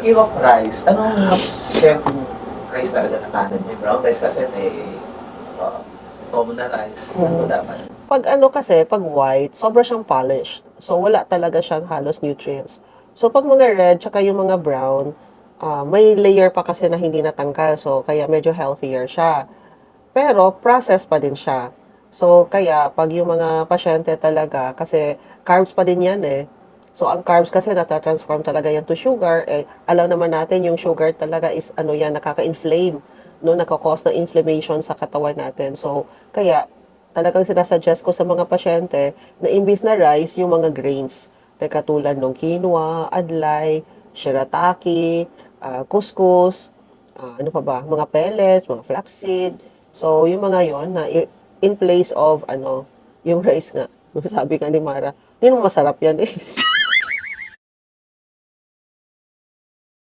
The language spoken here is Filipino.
Speaking of rice, anong mas yung rice talaga na kanan niyo? Brown rice kasi may uh, common na rice. Ano dapat? Pag ano kasi, pag white, sobra siyang polished. So, wala talaga siyang halos nutrients. So, pag mga red, tsaka yung mga brown, ah, may layer pa kasi na hindi natangkal. So, kaya medyo healthier siya. Pero, process pa din siya. So, kaya, pag yung mga pasyente talaga, kasi carbs pa din yan eh. So, ang carbs kasi natatransform talaga yan to sugar. Eh, alam naman natin yung sugar talaga is ano yan, nakaka-inflame. No, nakakause ng inflammation sa katawan natin. So, kaya, talagang sinasuggest ko sa mga pasyente na imbis na rice, yung mga grains. Like katulad ng quinoa, adlay, shirataki, ah, couscous, ah, ano pa ba, mga pellets, mga flaxseed. So, yung mga yon na in place of, ano, yung rice nga. Sabi nga ni Mara, ang masarap yan eh.